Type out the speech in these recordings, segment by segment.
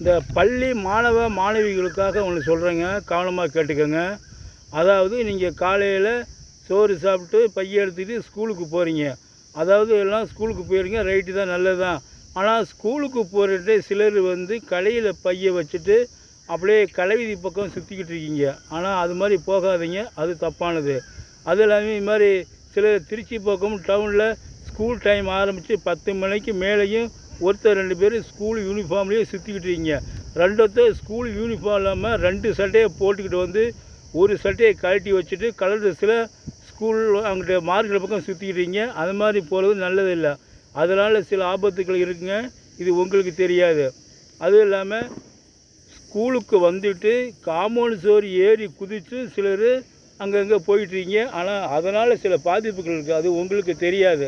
இந்த பள்ளி மாணவ மாணவிகளுக்காக ஒன்று சொல்கிறேங்க கவனமாக கேட்டுக்கோங்க. அதாவது நீங்கள் காலையில் சோறு சாப்பிட்டு பைய எடுத்துக்கிட்டு ஸ்கூலுக்கு போகிறீங்க அதாவது எல்லாம் ஸ்கூலுக்கு போயிருங்க ரைட்டு தான் நல்லது தான். ஆனால் ஸ்கூலுக்கு போகிறட்டு சிலர் வந்து கலையில் பையை வச்சுட்டு அப்படியே கலைவீதி பக்கம் சுற்றிக்கிட்டு இருக்கீங்க. ஆனால் அது மாதிரி போகாதீங்க அது தப்பானது. அது இல்லாமல் இது மாதிரி சிலர் திருச்சி பக்கம் டவுனில் ஸ்கூல் டைம் ஆரம்பித்து பத்து மணிக்கு மேலேயும் ஒருத்தர் ரெண்டு பேர் ஸ்கூல் யூனிஃபார்ம்லேயே சுற்றிக்கிட்டு இருக்கீங்க. ரெண்டொருத்தர் ஸ்கூல் யூனிஃபார்ம் இல்லாமல் ரெண்டு சட்டையை போட்டுக்கிட்டு வந்து ஒரு சட்டையை கழட்டி வச்சுட்டு கலர் ட்ரெஸ்ஸில் ஸ்கூல் அங்கிட்ட மார்க்கெட் பக்கம் சுற்றிக்கிட்டு இருக்கீங்க. அது மாதிரி போகிறது நல்லதில்லை அதனால் சில ஆபத்துகள் இருக்குங்க. இது உங்களுக்கு தெரியாது. அதுவும் இல்லாமல் ஸ்கூலுக்கு வந்துட்டு காம்பவுண்ட் சுவர் ஏறி குதித்து சிலர் அங்கங்கே போயிட்டுருக்கீங்க ஆனால் அதனால் சில பாதிப்புகள் இருக்குது அது உங்களுக்கு தெரியாது.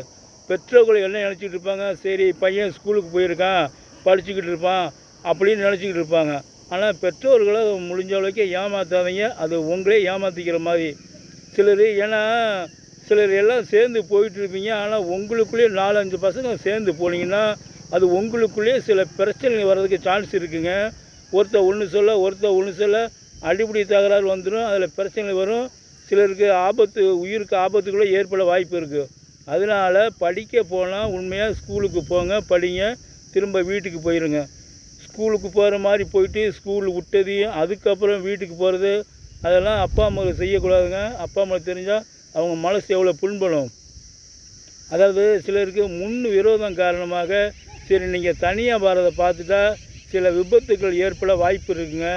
பெற்றோர்கள் என்ன நினச்சிக்கிட்டு இருப்பாங்க? சரி பையன் ஸ்கூலுக்கு போயிருக்கான் படிச்சுக்கிட்டு இருப்பான் அப்படின்னு நினச்சிக்கிட்டு இருப்பாங்க. ஆனால் பெற்றோர்களை முடிஞ்ச அளவுக்கு ஏமாற்றாதீங்க அது உங்களே ஏமாற்றிக்கிற மாதிரி. சிலர் ஏன்னா சிலர் எல்லாம் சேர்ந்து போயிட்டு இருப்பீங்க. ஆனால் உங்களுக்குள்ளேயே நாலஞ்சு பசங்க சேர்ந்து போனீங்கன்னா அது உங்களுக்குள்ளேயே சில பிரச்சனைகள் வர்றதுக்கு சான்ஸ் இருக்குங்க. ஒருத்தர் ஒன்று சொல்ல ஒருத்தர் ஒன்று சொல்ல அடிப்படை தகராறு வந்துடும் அதில் பிரச்சனை வரும். சிலருக்கு ஆபத்து உயிருக்கு ஆபத்துக்குள்ளே ஏற்பட வாய்ப்பு இருக்குது அதனால் படிக்க போனால் உண்மையாக ஸ்கூலுக்கு போங்க படிங்க திரும்ப வீட்டுக்கு போயிடுங்க ஸ்கூலுக்கு போகிற மாதிரி போயிட்டு ஸ்கூல் விட்டதையும் அதுக்கப்புறம் வீட்டுக்கு போகிறது அதெல்லாம் அப்பா அம்மாவுக்கு செய்யக்கூடாதுங்க. அப்பா அம்மாவுக்கு தெரிஞ்சால் அவங்க மனசு எவ்வளோ புண்படும். அதாவது சிலருக்கு முன் விரோதம் காரணமாக சரி நீங்கள் தனியாக வரதை பார்த்துட்டா சில விபத்துக்கள் ஏற்பட வாய்ப்பு இருக்குங்க.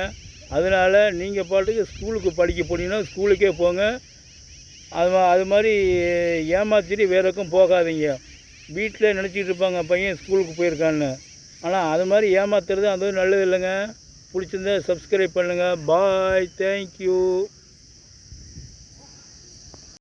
அதனால் நீங்கள் பாட்டுக்கு ஸ்கூலுக்கு படிக்க போனீங்கன்னா ஸ்கூலுக்கே போங்க. அது அது மாதிரி ஏமாற்றிட்டு வேற போகாதீங்க. வீட்டில் நினச்சிட்டு இருப்பாங்க பையன் ஸ்கூலுக்கு போயிருக்கான்னு. ஆனால் அது மாதிரி ஏமாத்துறது அதுவும் நல்லது இல்லைங்க. பிடிச்சிருந்தா சப்ஸ்கிரைப் பண்ணுங்கள் பாய் தேங்க்யூ